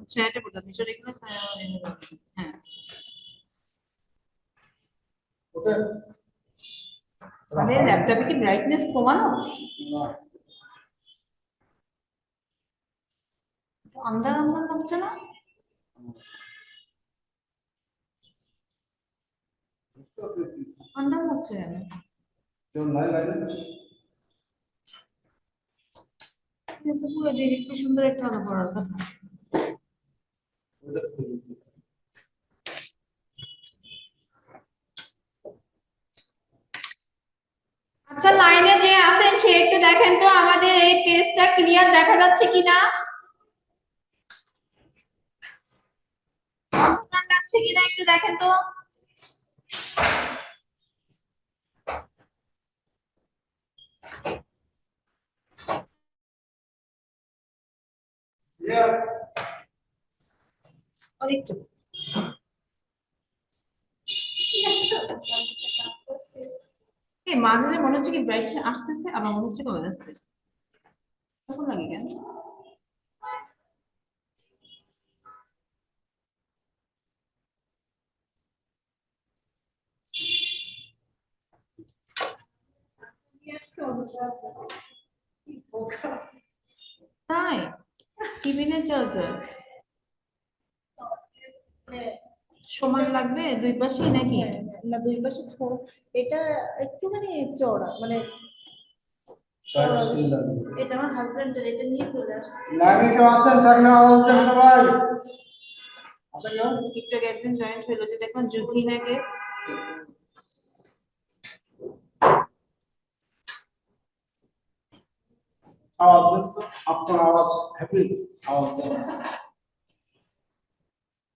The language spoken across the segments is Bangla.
আচ্ছা এটা কোথা থেকে এগুলো হ্যাঁ মানে ল্যাপটপে কি ব্রাইটনেস কমানো আন্দার আন্দার লাগছে না আন্দার লাগছে কেন? কিন্তু পুরো ডিরেক্টলি সুন্দর একটা আলো পড়ার কথা। আচ্ছা লাইনে যে আছেন সে একটু দেখেন তো আমাদের এই টেস্টটা ক্লিয়ার দেখা যাচ্ছে কিনা? লাগছে কিনা একটু দেখেন তো। এই মাঝে মনে হচ্ছে কি ব্রাইট আসতেছে, আবার মনে হচ্ছে কমে যাচ্ছে। তখন লাগে কেন? তাই? টিফিনের চার্জার সমান লাগবে দুই পাশেই নাকি? না দুই পাশে এটা একটুখানি চওড়া মানে এটা আমার হাজবেন্ডের এটা নিয়ে চলে আসছে। সবাই। কেউ একজন জয়েন্ট হলো যে দেখুন জুথিনাকে আপনার আওয়াজ হ্যাপি আওয়াজ দেন।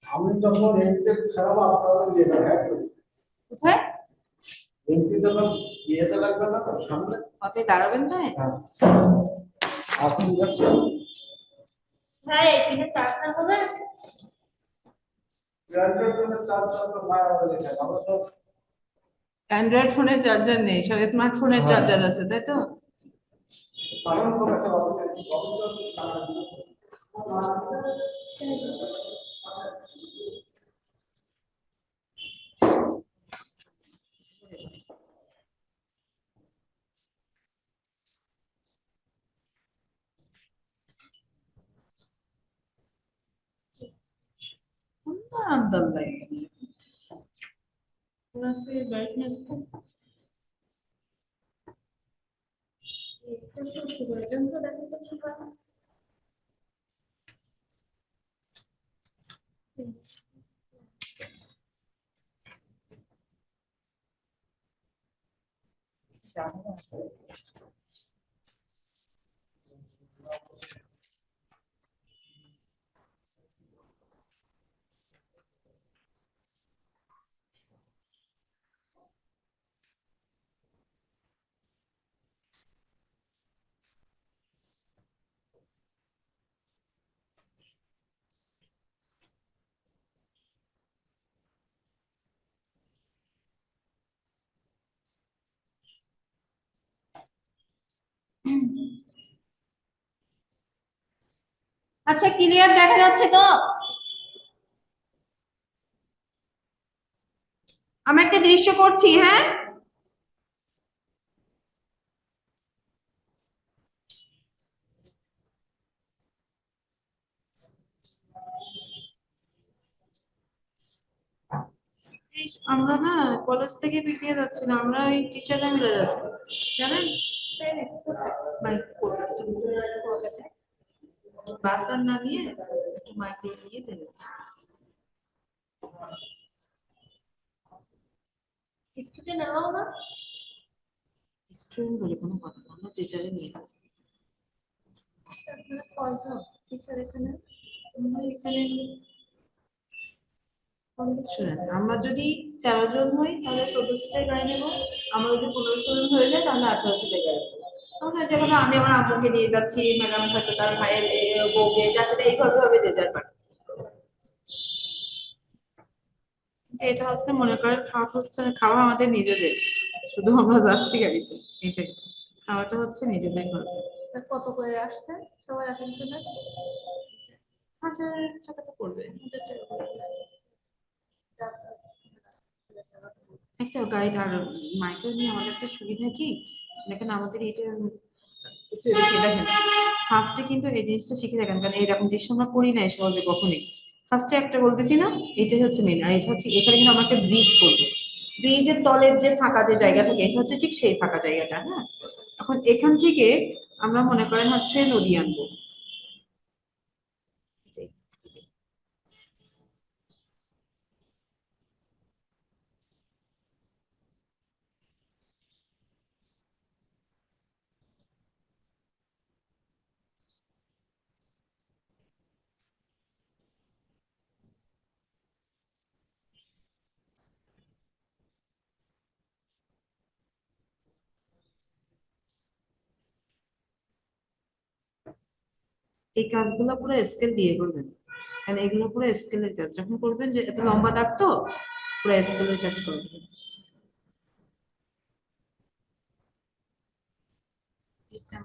আমি যখন এমনিতে ছাড়াবো আপনাদের যেটা হ্যাপি কোথায়? এমনিতে যখন ইয়েতে লাগবে না তো সামনে? আপনি দাঁড়াবেন তাই হ্যাঁ। আপনি যাচ্ছেন? হ্যাঁ এখানে চারটা হবে গ্রান্ডের জন্য চার চার তো মায়া আমরা সব অ্যান্ড্রয়েড ফোনের চার্জার নেই সব স্মার্টফোনের হ্যাঁ। চার্জার আছে তাই তো? পালন করে একটা অবস্থা সুন্দর আন্দাজ লাগে প্লাসে ব্রাইটনেস পর্যন্ত It's driving. আচ্ছা ক্লিয়ার দেখা যাচ্ছে তো? আমি একটা দৃশ্য করছি হ্যাঁ? আমরা না কলেজ থেকে পিকনিকে যাচ্ছি না আমরা ওই টিচাররা মিলে যাচ্ছি। জানেন? মাইক বাস আর না নিয়ে একটু মাইক্রো নিয়ে বেরোচ্ছি। স্টুডেন্ট এলাও না? স্টুডেন্ট বলে কোনো কথা না আমরা টিচারে নিয়ে যাব। আপনারা কয়জন? টিচার এখানে? আমরা এখানে আমরা যদি তেরো জন হই তাহলে চোদ্দ সিটের গাড়ি নেব। আমরা যদি পনেরো জন হয়ে যায় তাহলে আঠারো সিটের গাড়ি আমরা আমি আমার আম্মুকে নিয়ে যাচ্ছি ম্যাডাম হয়তো তার ভাইয়ের বউকে যার সাথে এইভাবে হবে যে যার পার্টি এটা হচ্ছে মনে করেন খাওয়া হচ্ছে খাওয়া আমাদের নিজেদের। শুধু আমরা যাচ্ছি গাড়িতে এটাই। খাওয়াটা হচ্ছে নিজেদের খরচ। কত করে আসছে? সবার এক একজনের হাজার টাকা তো পড়বে। হাজার টাকা একটা গাড়ি আর মাইক্রো নিয়ে আমাদের একটা সুবিধা কি? দেখেন আমাদের এটা দেখেন ফার্স্টে কিন্তু এই জিনিসটা শিখে রাখেন কারণ এরকম দৃশ্য আমরা করি নাই সহজে কখনই। ফার্স্টে একটা বলতেছি না এটা হচ্ছে মেন আর এটা হচ্ছে এখানে কিন্তু আমরা একটা ব্রিজ করব। ব্রিজের তলের যে ফাঁকা যে জায়গা থাকে, এটা হচ্ছে ঠিক সেই ফাঁকা জায়গাটা হ্যাঁ? এখন এখান থেকে আমরা মনে করেন হচ্ছে নদী আনব। এই কাজগুলো পুরো স্কেল দিয়ে করবেন। কারণ এগুলো পুরো স্কেলের কাজ। যখন করবেন যে এত লম্বা দাগ তো, পুরো স্কেলের কাজ করবেন। এটা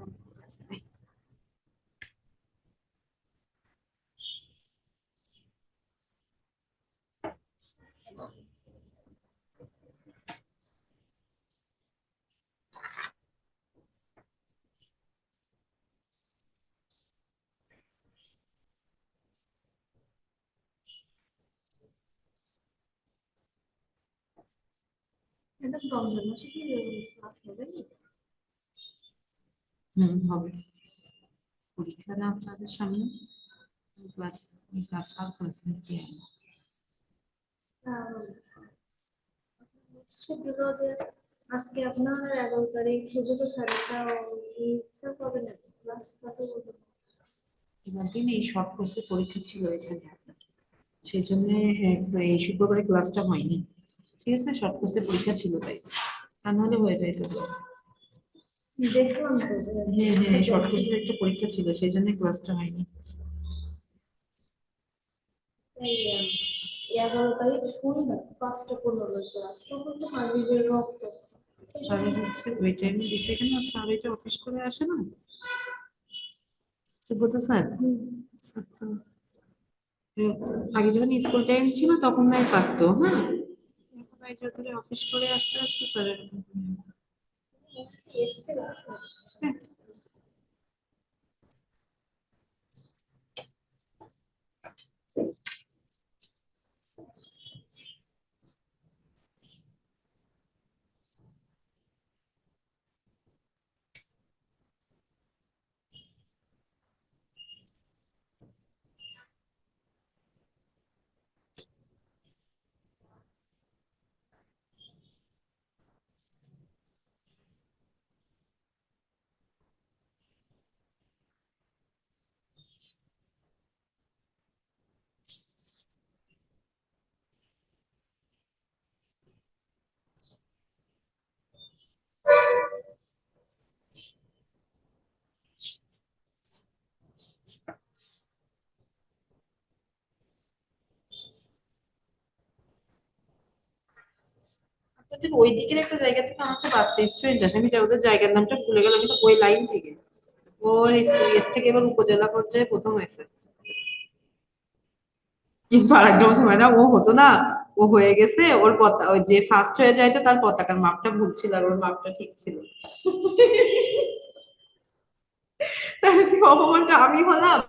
এটা রমজান মাসে কি ক্লাস হবে হুম হবে। পরীক্ষা না আপনাদের সামনে? ক্লাস মিস দিয়ে। যে আজকে আপনার এগারো তারিখ শুধু তো ইচ্ছা না ক্লাস কত এবার দিন এই শর্ট কোর্সের পরীক্ষা ছিল এখানে আপনার। সেই জন্য এই শুক্রবারে ক্লাসটা হয়নি। ঠিক আছে শর্ট কোর্সের পরীক্ষা ছিল তাই। তা নাহলে হয়ে যাইতো ক্লাস হ্যাঁ হ্যাঁ শর্ট কোর্সের একটা পরীক্ষা ছিল সেই জন্য ক্লাসটা হয়নি। এই, এগারো তারিখ সন্ধ্যা পাঁচটা পনেরো ক্লাস তখন তো হাজিবের রক্ত। স্যারের হচ্ছে ওই টাইমে দিছে কেন? স্যার এটা অফিস করে আসে না? সুব্রত স্যার? স্যার তো হ্যাঁ, আগে যখন স্কুল টাইম ছিল তখন নাই পারতো হ্যাঁ? এখন এই যে করে অফিস করে আসতে আসতে স্যারের আছে আপনাদের ওই দিকের একটা জায়গা থেকে আমার একটা বাচ্চা স্টুডেন্ট আসে। আমি ওদের জায়গার নামটা ভুলে গেলাম, কিন্তু ওই লাইন থেকে। ওর স্কুলের থেকে এবার উপজেলা পর্যায়ে প্রথম হয়েছে। কিন্তু আরেকটা বছর ম্যাডাম ও হতো না, ও হয়ে গেছে, ওর পতা, ওই যে ফার্স্ট হয়ে যাইতো তার পতাকার মাপটা ভুল ছিল আর ওর মাপটা ঠিক ছিল। অপমানটা আমি হলাম?